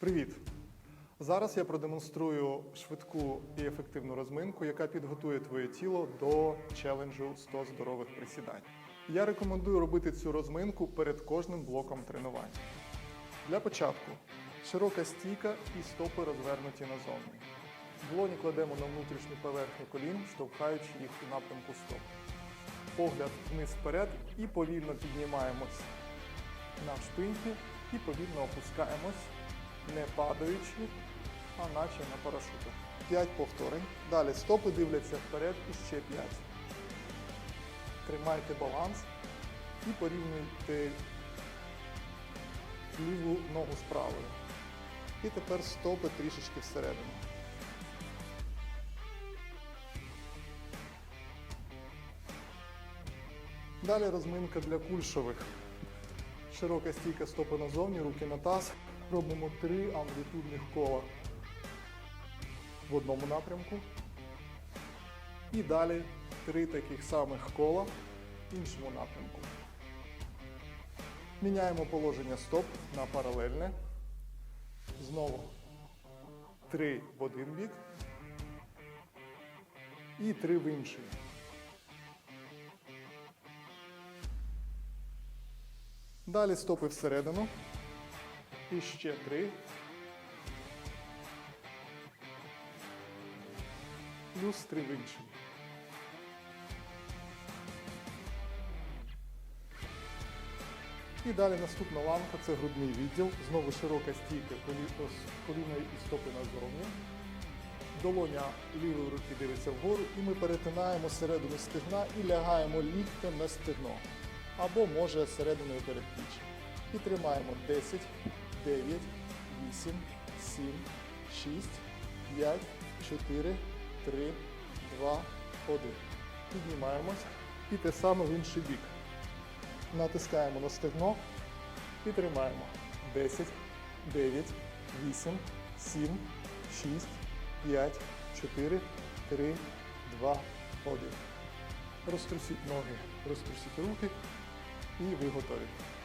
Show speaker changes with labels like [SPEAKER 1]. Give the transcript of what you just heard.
[SPEAKER 1] Привіт! Зараз я продемонструю швидку і ефективну розминку, яка підготує твоє тіло до челенджу 100 здорових присідань. Я рекомендую робити цю розминку перед кожним блоком тренувань. Для початку широка стійка і стопи розвернуті назовні. Долоні кладемо на внутрішню поверхню колін, штовхаючи їх у напрямку стоп. Погляд вниз вперед і повільно піднімаємось на шпиньки і повільно опускаємось, не падаючи, а наче на парашутах. 5 повторень. Далі стопи дивляться вперед і ще 5. Тримайте баланс і порівнюйте ліву ногу з правою. І тепер стопи трішечки всередину. Далі розминка для кульшових. Широка стійка стопи назовні, руки на таз. Робимо три амплітудних кола в одному напрямку. І далі три таких самих кола в іншому напрямку. Міняємо положення стоп на паралельне. Знову три в один бік і три в інший. Далі стопи всередину. І ще три. Плюс три в інший. І далі наступна ланка це грудний відділ. Знову широка стійка колі- коліна і стопи назовні. Долоня лівої руки дивиться вгору, і ми перетинаємо середину стегна і лягаємо ліктем на стегно. Або може серединою передпліччя. І тримаємо 10, 9, 8, 7, 6, 5, 4, 3, 2, 1. Піднімаємось. І те саме в інший бік. Натискаємо на стегно і тримаємо. 10, 9, 8, 7, 6, 5, 4, 3, 2, 1. Розтрусіть ноги, розтрусіть руки і ви готові.